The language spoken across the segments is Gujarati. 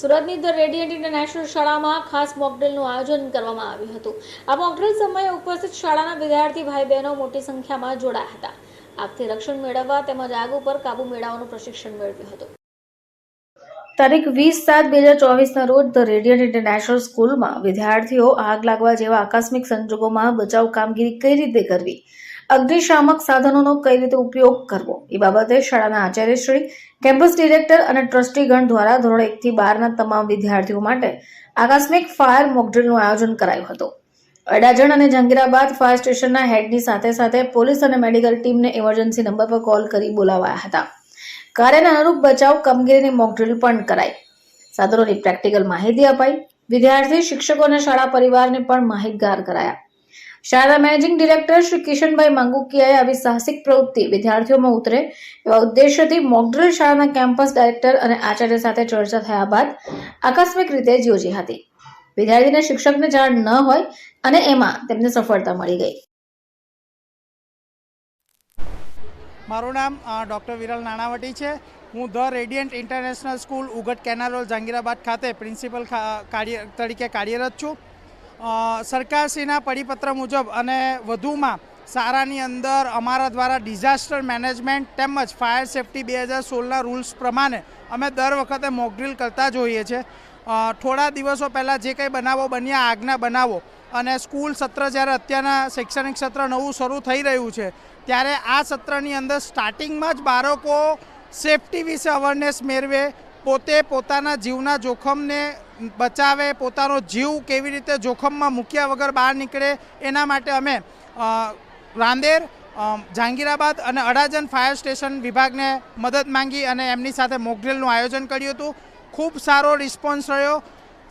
સુરતની ધ રેડિયન્ટ ઇન્ટરનેશનલ શાળામાં ખાસ મોકડ્રિલનું આયોજન કરવામાં આવ્યું હતું. આ મોકડ્રિલ સમયે ઉપસ્થિત શાળાના વિદ્યાર્થી ભાઈ બહેનો મોટી સંખ્યામાં જોડાયા હતા. આગથી રક્ષણ મેળવવા તેમજ આગ ઉપર કાબુ મેળવવાનું પ્રશિક્ષણ મેળવ્યું હતું. તારીખ વીસ સાત બે હજાર ચોવીસના રોજ ધ રેડિયન્ટ ઇન્ટરનેશનલ સ્કૂલમાં વિદ્યાર્થીઓ આગ લાગવા જેવા આકસ્મિક સંજોગોમાં બચાવ કામગીરી કઈ રીતે કરવી? અગ્નિશામક સાધનોનો કઈ રીતે ઉપયોગ કરવો? એ બાબતે શાળાના આચાર્યશ્રી, કેમ્પસ ડિરેક્ટર અને ટ્રસ્ટીગણ દ્વારા ધોરણ એકથી બારના તમામ વિદ્યાર્થીઓ માટે આકસ્મિક ફાયર મોકડ્રીલનું આયોજન કરાયું હતું. અડાજણ અને જંગીરાબાદ ફાયર સ્ટેશનના હેડની સાથે સાથે પોલીસ અને મેડિકલ ટીમને ઇમરજન્સી નંબર પર કોલ કરી બોલાવાયા હતા. કાર્યને અનુરૂપ બચાવ કામગીરીની મોકડ્રીલ પણ કરાઈ. સાધનોની પ્રેક્ટિકલ માહિતી અપાઈ. વિદ્યાર્થી, શિક્ષકો અને શાળા પરિવારને પણ માહિતગાર કરાયા. શાળાના મેનેજિંગ ડિરેક્ટર શ્રી કિશનભાઈ માંગુકિયાએ આવી સાહસિક પ્રવૃત્તિ વિદ્યાર્થીઓમાં ઉતરે એવા ઉદ્દેશ્યથી મોકડ્રિલ શાળાના કેમ્પસ ડાયરેક્ટર અને આચાર્ય સાથે ચર્ચા થયા બાદ આકસ્મિક રીતે જ યોજી હતી. વિદ્યાર્થીને શિક્ષકને જાણ ન હોય અને એમાં તેમને સફળતા મળી ગઈ. મારું નામ ડૉક્ટર વિરલ નાણાવટી છે. હું the radiant international school Ugat canal road Jahangirabad ખાતે પ્રિન્સિપલ તરીકે કાર્યરત છું. સરકારશ્રીના પરિપત્ર મુજબ અને વધુમાં શાળાની અંદર અમારા દ્વારા ડિઝાસ્ટર મેનેજમેન્ટ તેમજ ફાયર સેફટી બે હજાર સોળના રૂલ્સ પ્રમાણે અમે દર વખતે મોકડ્રીલ કરતા જ હોઈએ છીએ થોડા દિવસો પહેલાં જે કંઈ બનાવો બન્યા, આગના બનાવો અને સ્કૂલ સત્ર જ્યારે અત્યારના શૈક્ષણિક સત્ર નવું શરૂ થઈ રહ્યું છે, ત્યારે આ સત્રની અંદર સ્ટાર્ટિંગમાં જ બાળકો સેફટી વિશે અવેરનેસ મેળવે પોતે પોતાના જીવના જોખમને બચાવે, પોતાનો જીવ કેવી રીતે જોખમમાં મૂક્યા વગર બહાર નીકળે, એના માટે અમે રાંદેર જહાંગીરાબાદ અને અડાજન ફાયર સ્ટેશન વિભાગને મદદ માંગી અને એમની સાથે મોકડ્રીલનું આયોજન કર્યું હતું. ખૂબ સારો રિસ્પોન્સ રહ્યો.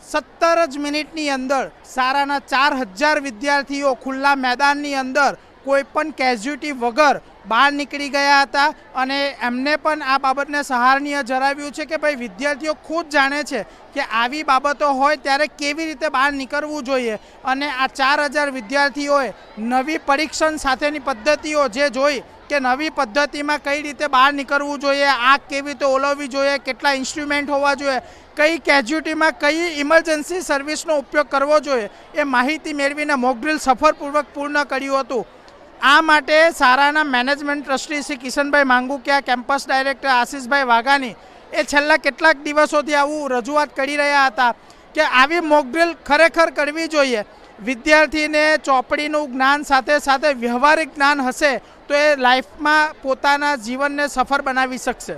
સત્તર જ મિનિટની અંદર સારાના ચાર હજાર વિદ્યાર્થીઓ ખુલ્લા મેદાનની અંદર કોઈપણ કેઝ્યુટી વગર બહાર નીકળી ગયા હતા અને એમને પણ આ બાબતને સહારનીય જણાવ્યું છે કે ભાઈ વિદ્યાર્થીઓ ખુદ જાણે છે કે આવી બાબતો હોય ત્યારે કેવી રીતે બહાર નીકળવું જોઈએ. અને આ ચાર હજાર વિદ્યાર્થીઓએ નવી પરીક્ષણ સાથેની પદ્ધતિઓ જે જોઈ કે નવી પદ્ધતિમાં કઈ રીતે બહાર નીકળવું જોઈએ આગ કેવી રીતે ઓલવવી જોઈએ, કેટલા ઇન્સ્ટ્રુમેન્ટ હોવા જોઈએ, કઈ કેજ્યુટીમાં કઈ ઇમરજન્સી સર્વિસનો ઉપયોગ કરવો જોઈએ, એ માહિતી મેળવીને મોકડ્રીલ સફળપૂર્વક પૂર્ણ કર્યું હતું. આ માટે સારાના management trustee Shri Kishanbhai Mangukiya, campus director Ashishbhai Vaghani એ છેલ્લા કેટલાક દિવસોથી આવું રજૂઆત કરી રહ્યા હતા કે આવી મોકડ્રીલ ખરેખર કરવી જોઈએ. વિદ્યાર્થીને ચોપડીનું જ્ઞાન સાથે સાથે વ્યવહારિક જ્ઞાન હશે તો એ લાઈફમાં પોતાના જીવનને સફળ બનાવી શકશે.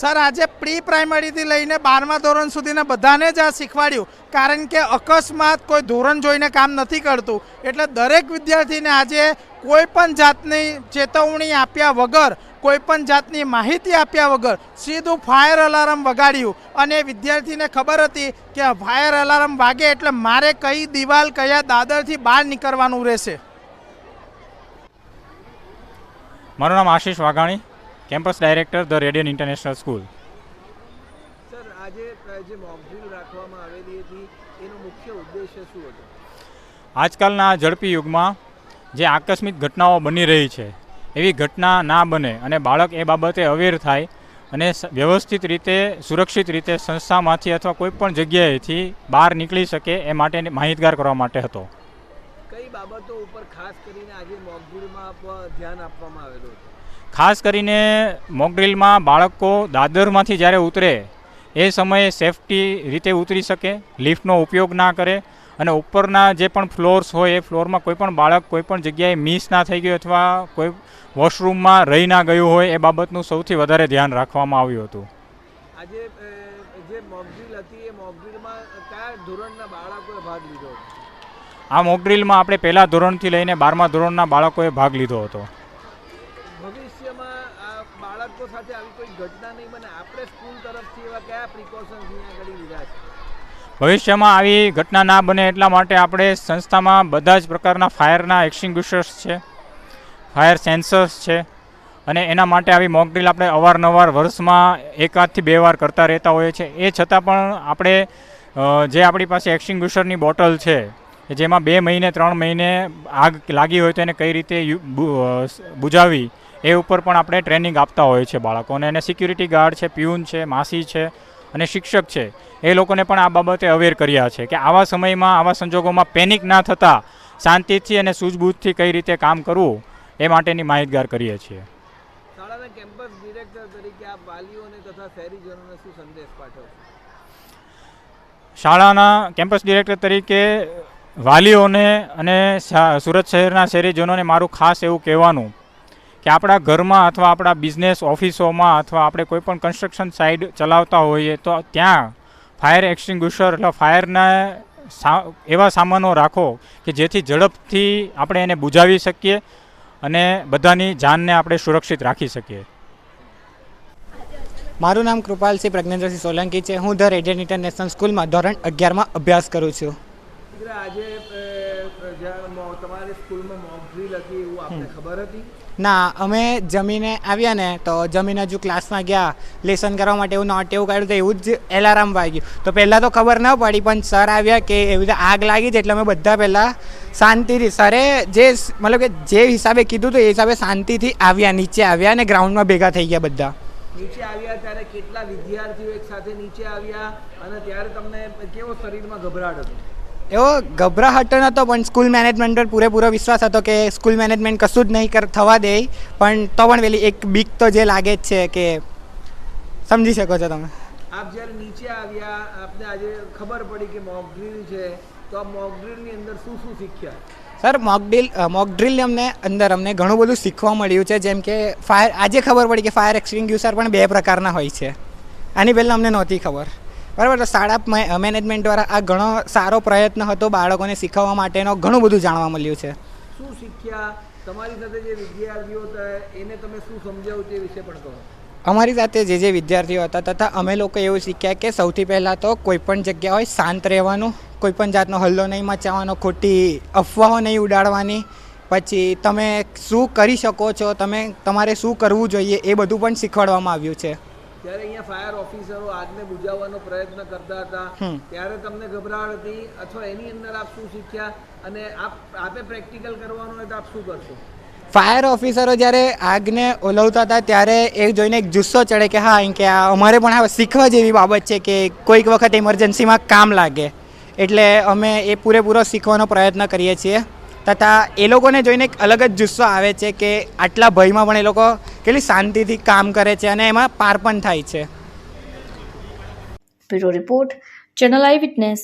સર, આજે પ્રી પ્રાઇમરીથી લઈને બારમા ધોરણ સુધીના બધાને જ આ શીખવાડ્યું. કારણ કે અકસ્માત કોઈ ધોરણ જોઈને કામ નથી કરતું. એટલે દરેક વિદ્યાર્થીને આજે કોઈ પણ જાતની ચેતવણી આપ્યા વગર, કોઈ પણ જાતની માહિતી આપ્યા વગર સીધું ફાયર અલાર્મ વગાડ્યું. અને વિદ્યાર્થીને ખબર હતી કે ફાયર અલાર્મ વાગે એટલે મારે કઈ દિવાલ, કયા દાદરથી બહાર નીકળવાનું રહેશે. મારું નામ Ashish Vaghani. Campus director the radiant international school. Sir આજે જે મોકડ્રીલ રાખવામાં આવેલી હતી એનો મુખ્ય ઉદ્દેશ્ય શું હતો? આજકાલના ઝડપી યુગમાં જે આકસ્મિક ઘટનાઓ બની રહી છે એવી ઘટના ના બને અને બાળક એ બાબતે અવેર થાય અને વ્યવસ્થિત રીતે સુરક્ષિત રીતે સંસ્થામાંથી અથવા કોઈ પણ જગ્યાએથી બહાર નીકળી શકે એ માટે માહિતગાર કરવા માટે હતો. કઈ બાબતો ઉપર ખાસ કરીને આજે મોકડ્રીલમાં ધ્યાન આપવામાં આવેલું હતું? ખાસ કરીને મોકડ્રીલમાં બાળકો દાદરમાંથી જ્યારે ઉતરે એ સમયે સેફટી રીતે ઉતરી શકે લિફ્ટનો ઉપયોગ ના કરે અને ઉપરના જે પણ ફ્લોર્સ હોય એ ફ્લોરમાં કોઈ પણ બાળક કોઈ પણ જગ્યાએ મિસ ના થઈ ગયું અથવા કોઈ વોશરૂમમાં રહી ના ગયું હોય એ બાબતનું સૌથી વધારે ધ્યાન રાખવામાં આવ્યું હતું. આજે જે મોકડ્રીલ હતી એ મોકડ્રીલમાં કયા ધોરણના બાળકોએ ભાગ લીધો? આ મોકડ્રીલમાં આપણે પહેલા ધોરણથી લઈને બારમા ધોરણના બાળકોએ ભાગ લીધો હતો ભવિષ્યમાં આ બાળકો આવી કોઈ ઘટના નહીં બને. આપણે સ્કૂલ તરફથી એવા કયા પ્રિકોશન્સ આગળ લીધા છે? ભવિષ્યમાં આવી ઘટના ના બને એટલા માટે આપણે સંસ્થામાં બધા જ પ્રકારના ફાયરના એક્સ્ટિંગ્વિશર્સ છે ફાયર સેન્સર્સ છે અને એના માટે આવી મોકડ્રીલ આપણે અવારનવાર વર્ષમાં એકાદથી બે વાર કરતા રહેતા હોઈએ છીએ. એ છતાં પણ આપણે જે આપણી પાસે એક્સ્ટિંગ્વિશરની બોટલ છે જેમાં બે મહિને ત્રણ મહિને આગ લાગી હોય તો એને કઈ રીતે યુ- બુ- અ, સ- બુઝાવી એ ઉપર પણ આપણે ટ્રેનિંગ આપતા હોઈએ છીએ બાળકોને. અને સિક્યુરિટી ગાર્ડ છે પ્યુન છે માસી છે અને શિક્ષક છે. એ લોકોને પણ આ બાબતે અવેર કર્યા છે કે આવા સમયમાં આવા સંજોગોમાં પેનિક ના થતાં શાંતિથી અને સૂઝબૂઝથી કઈ રીતે કામ કરવું એ માટેની માહિતગાર કરીએ છીએ. શાળાના કેમ્પસ ડિરેક્ટર તરીકે આપ વાલીઓને તથા શહેરીજનોને શું સંદેશ પાઠવશો શાળાના કેમ્પસ ડિરેક્ટર તરીકે વાલીઓને અને સુરત શહેરના શહેરીજનોને મારું ખાસ એવું કહેવાનું કે આપણા ઘરમાં અથવા આપણા બિઝનેસ ઓફિસોમાં અથવા આપણે કોઈપણ કન્સ્ટ્રક્શન સાઇડ ચલાવતા હોઈએ તો ત્યાં ફાયર એક્સટિંગ્યુશર એટલે ફાયરના સા એવા સામાનો રાખો કે જેથી ઝડપથી આપણે એને બુઝાવી શકીએ અને બધાની જાનને આપણે સુરક્ષિત રાખી શકીએ. મારું નામ કૃપાલસિંહ પ્રજ્ઞેન્દ્રસિંહ સોલંકી છે. હું ધ રેડિયન ઇન્ટરનેશનલ સ્કૂલમાં ધોરણ અગિયારમાં અભ્યાસ કરું છું. આજે અ, તમારી સ્કૂલમાં મોક ડ્રીલ હતી એવું આપને ખબર હતી? ના અમે જમીને આવ્યા ને તો જમીને હજુ ક્લાસમાં ગયા. લેસન કરવા માટે એવું નોટ એવું કાઢ્યું તો એવું જ એલાર્મ વાગ્યું તો પહેલાં તો ખબર ન પડી પણ સર આવ્યા કે એવી રીતે આગ લાગી છે એટલે અમે બધા પહેલાં શાંતિથી સરે જે મતલબ કે જે હિસાબે કીધું હતું એ હિસાબે શાંતિથી આવ્યા નીચે આવ્યા અને ગ્રાઉન્ડમાં ભેગા થઈ ગયા બધા. નીચે આવ્યા ત્યારે કેટલા વિદ્યાર્થીઓ એક સાથે નીચે આવ્યા અને ત્યારે તમને કેવો શરીરમાં ગભરાટ હતો? એવો ગભરાહટ નહોતો પણ સ્કૂલ મેનેજમેન્ટ પર પૂરેપૂરો વિશ્વાસ હતો કે સ્કૂલ મેનેજમેન્ટ કશું જ નહીં કર થવા દે પણ તો પણ પેલી એક બીક તો જે લાગે જ છે કે સમજી શકો છો તમે. આપ જ્યારે નીચે આવ્યા આપને આજે ખબર પડી કે મોક ડ્રીલ છે. તો મોક ડ્રીલની અંદર શું શું શીખ્યા? Sir mock drill mock drill અમને અંદર અમને ઘણું બધું શીખવા મળ્યું છે જેમ કે ફાયર આજે ખબર પડી કે ફાયર એક્સટિંગ્યુશર પણ બે પ્રકારના હોય છે. આની પહેલાં અમને નહોતી ખબર. બરાબર તો શાળા મેનેજમેન્ટ દ્વારા આ ઘણો સારો પ્રયત્ન હતો બાળકોને શીખવવા માટેનો ઘણું બધું જાણવા મળ્યું છે. શું શીખ્યા? તમારી સાથે જે વિદ્યાર્થીઓ હતા એને તમે શું સમજાવું તે વિશે પણ કહો. અમારી સાથે જે જે વિદ્યાર્થીઓ હતા તથા અમે લોકો એવું શીખ્યા કે સૌથી પહેલાં તો કોઈ પણ જગ્યા હોય શાંત રહેવાનું કોઈ પણ જાતનો હલ્લો નહીં મચાવવાનો ખોટી અફવાઓ નહીં ઉડાડવાની પછી તમે શું કરી શકો છો તમે તમારે શું કરવું જોઈએ એ બધું પણ શીખવાડવામાં આવ્યું છે. ત્યારે અહીંયા ફાયર ઓફિસરો આગને બુજાવવાનો પ્રયત્ન કરતા હતા. ત્યારે તમને ગભરાટ હતી અથવા એની અંદર આપ શું શીખ્યા? અને આપ આપે પ્રેક્ટિકલ કરવાનું હોય તો આપ શું કરશો? ફાયર ઓફિસરો જ્યારે આગને ઓલવતા હતા ત્યારે એ જોઈને એક જુસ્સો ચડે કે હા એમ કે આ અમારે પણ આ શીખવા જેવી બાબત છે કે કોઈક વખત ઇમરજન્સીમાં કામ લાગે. એટલે અમે એ પૂરેપૂરો શીખવાનો પ્રયત્ન કરીએ છીએ. તથા એ લોકોને જોઈને એક અલગ જ જુસ્સો આવે છે કે આટલા ભયમાં પણ એ લોકો કેટલી શાંતિથી કામ કરે છે અને એમાં પાર પણ થાય છે. Bureau report, channel eye witness